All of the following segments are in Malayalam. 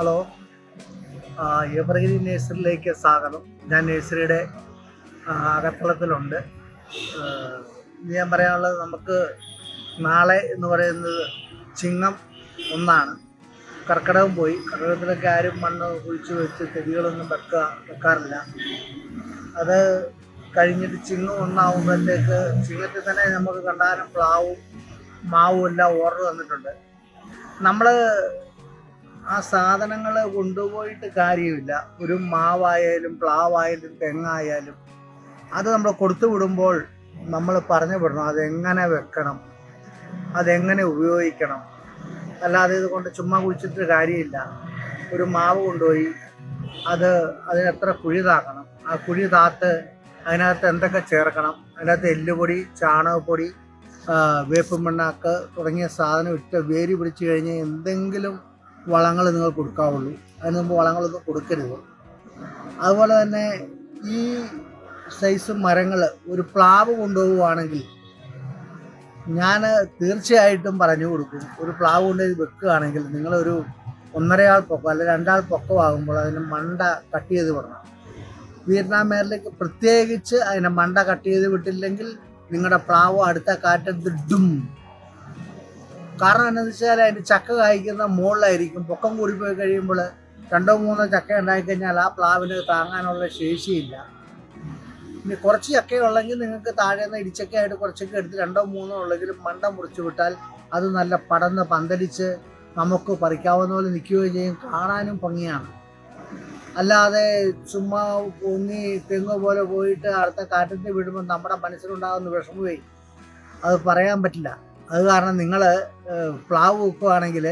ഹലോ. എവർഗ്രീൻ നേഴ്സറിയിലേക്ക് സ്വാഗതം. ഞാൻ നേഴ്സറിയുടെ അകത്തളത്തിലുണ്ട്. ഞാൻ പറയാനുള്ളത് നമുക്ക് നാളെ എന്ന് പറയുന്നത് ചിങ്ങം ഒന്നാണ്. കർക്കിടകം പോയി. കർക്കിടകത്തിലൊക്കെ ആരും മണ്ണ് കുഴിച്ച് വെച്ച് ചെടികളൊന്നും വെക്കുക വെക്കാറില്ല. അത് കഴിഞ്ഞിട്ട് ചിങ്ങം ഒന്നാവുമ്പോഴത്തേക്ക് ചിങ്ങത്തിൽ തന്നെ നമുക്ക് കണ്ടാലും പ്ലാവും മാവും എല്ലാം ഓർഡർ തന്നിട്ടുണ്ട് നമ്മൾ ആ സാധനങ്ങൾ കൊണ്ടുപോയിട്ട് കാര്യമില്ല. ഒരു മാവായാലും പ്ലാവായാലും തെങ്ങായാലും. അത് നമ്മൾ കൊടുത്തു വിടുമ്പോൾ നമ്മൾ പറഞ്ഞു വിടണം അതെങ്ങനെ വെക്കണം? അതെങ്ങനെ ഉപയോഗിക്കണം? അല്ലാതെ ഇത് കൊണ്ട് ചുമ്മാ കുഴിച്ചിട്ട് കാര്യമില്ല. ഒരു മാവ് കൊണ്ടുപോയി അത് അതിനെത്ര കുഴി താക്കണം ആ കുഴി താത്ത് അതിനകത്ത് എന്തൊക്കെ ചേർക്കണം? അതിനകത്ത് എല്ലുപൊടി ചാണകപ്പൊടി വേപ്പുമണ്ണാക്ക് മണ്ണാക്ക് തുടങ്ങിയ സാധനം ഇട്ട് വേരി പിടിച്ചു കഴിഞ്ഞാൽ എന്തെങ്കിലും വളങ്ങൾ നിങ്ങൾ കൊടുക്കാവുള്ളൂ. അതിന് മുമ്പ് വളങ്ങളൊന്നും കൊടുക്കരുത്. അതുപോലെ തന്നെ ഈ സൈസ് മരങ്ങൾ ഒരു പ്ലാവ് കൊണ്ടുപോവുകയാണെങ്കിൽ ഞാൻ തീർച്ചയായിട്ടും പറഞ്ഞു കൊടുക്കും. ഒരു പ്ലാവ് കൊണ്ടുപോയി വെക്കുകയാണെങ്കിൽ നിങ്ങളൊരു ഒന്നരയാൾ പൊക്കം അല്ലെങ്കിൽ രണ്ടാൾ പൊക്കമാകുമ്പോൾ അതിന് മണ്ട കട്ട് ചെയ്ത് വിടണം. വിയറ്റ്നാം മേറിലേക്ക് പ്രത്യേകിച്ച് അതിനെ മണ്ട കട്ട് ചെയ്ത് വിട്ടില്ലെങ്കിൽ നിങ്ങളുടെ പ്ലാവ് അടുത്ത കാറ്റത്ത് ഡും കാരണം എന്താണെന്ന് വെച്ചാൽ അതിന്റെ ചക്ക കായ്ക്കുന്ന മുകളിലായിരിക്കും. പൊക്കം കൂടിപ്പോയി പോയി കഴിയുമ്പോൾ രണ്ടോ മൂന്നോ ചക്ക ഉണ്ടായിക്കഴിഞ്ഞാൽ ആ പ്ലാവിന് താങ്ങാനുള്ള ശേഷിയില്ല. ഇനി കുറച്ച് ചക്ക ഉള്ളെങ്കിൽ നിങ്ങൾക്ക് താഴെ നിന്ന് ഇടിച്ചക്കയായിട്ട് കുറച്ചൊക്കെ എടുത്ത് രണ്ടോ മൂന്നോ ഉള്ളെങ്കിലും മണ്ട മുറിച്ച് വിട്ടാൽ അത് നല്ല പടന്ന് പന്തലിച്ച് നമുക്ക് പറിക്കാവുന്ന പോലെ നിൽക്കുകയും ചെയ്യും. കാണാനും ഭംഗിയാണ്. അല്ലാതെ ചുമ്മാ പൊങ്ങി തെങ്ങ് പോലെ പോയിട്ട് അടുത്ത കാറ്റത്ത് വിടുമ്പോൾ നമ്മുടെ മനസ്സിലുണ്ടാകുന്ന വിഷമമേ അത് പറയാൻ പറ്റില്ല. അത് കാരണം നിങ്ങൾ പ്ലാവ് വെക്കുകയാണെങ്കിൽ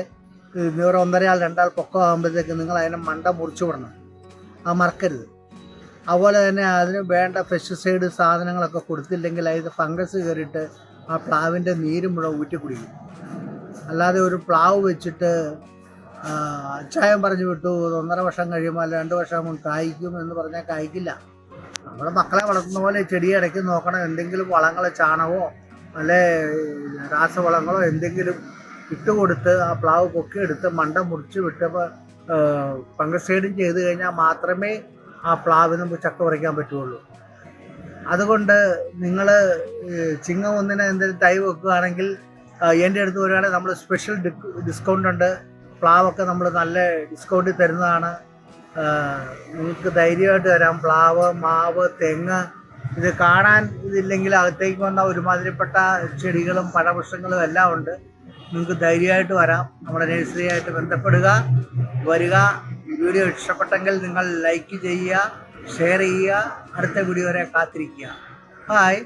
ഒരു ഒന്നരയാൾ രണ്ടാൾ പൊക്കം ആകുമ്പോഴത്തേക്ക് നിങ്ങൾ അതിനെ മണ്ട മുറിച്ചു വിടണം. അത് മറക്കരുത്. അതുപോലെ തന്നെ അതിന് വേണ്ട പെസ്റ്റിസൈഡ് സാധനങ്ങളൊക്കെ കൊടുത്തില്ലെങ്കിൽ അതിന് ഫംഗസ് കയറിയിട്ട് ആ പ്ലാവിന്റെ നീര് മുഴുവൻ ഊറ്റി കുടിക്കും. അല്ലാതെ ഒരു പ്ലാവ് വെച്ചിട്ട് അച്ചായം പറഞ്ഞു വിട്ടു ഒന്നര വർഷം കഴിയുമ്പോൾ രണ്ട് വർഷം കൊണ്ട് കായ്ക്കും എന്ന് പറഞ്ഞാൽ കായ്ക്കില്ല. നമ്മൾ മക്കളെ വളർത്തുന്ന പോലെ ചെടി ഇടയ്ക്ക് നോക്കണം എന്തെങ്കിലും വളങ്ങൾ ചാണകമോ അല്ലെ രാസവളങ്ങളോ എന്തെങ്കിലും ഇട്ടുകൊടുത്ത് ആ പ്ലാവ് പൊക്കിയെടുത്ത് മണ്ട മുറിച്ച് വിട്ടപ്പോൾ ഫംഗസൈഡും ചെയ്ത് കഴിഞ്ഞാൽ മാത്രമേ ആ പ്ലാവിന് ചക്ക പറിക്കാൻ പറ്റുള്ളൂ. അതുകൊണ്ട് നിങ്ങൾ ചിങ്ങം ഒന്നിന് എന്തെങ്കിലും തൈ വെക്കുകയാണെങ്കിൽ എന്റെ അടുത്ത് വരികയാണെങ്കിൽ നമ്മൾ സ്പെഷ്യൽ ഡിസ്കൗണ്ട് ഉണ്ട്. പ്ലാവൊക്കെ നമ്മൾ നല്ല ഡിസ്കൗണ്ടിൽ തരുന്നതാണ്. നിങ്ങൾക്ക് ധൈര്യമായിട്ട് തരാം. പ്ലാവ് മാവ് തെങ്ങ് ഇത് കാണാൻ ഇതില്ലെങ്കിൽ അകത്തേക്ക് വന്ന ഒരുമാതിരിപ്പെട്ട ചെടികളും പഴവൃക്ഷങ്ങളും എല്ലാം ഉണ്ട്. നിങ്ങൾക്ക് ധൈര്യമായിട്ട് വരാം. നമ്മുടെ നഴ്സറിയായിട്ട് ബന്ധപ്പെടുക വരിക. വീഡിയോ ഇഷ്ടപ്പെട്ടെങ്കിൽ നിങ്ങൾ ലൈക്ക് ചെയ്യുക ഷെയർ ചെയ്യുക. അടുത്ത വീഡിയോ വരെ കാത്തിരിക്കുക. ഹായ്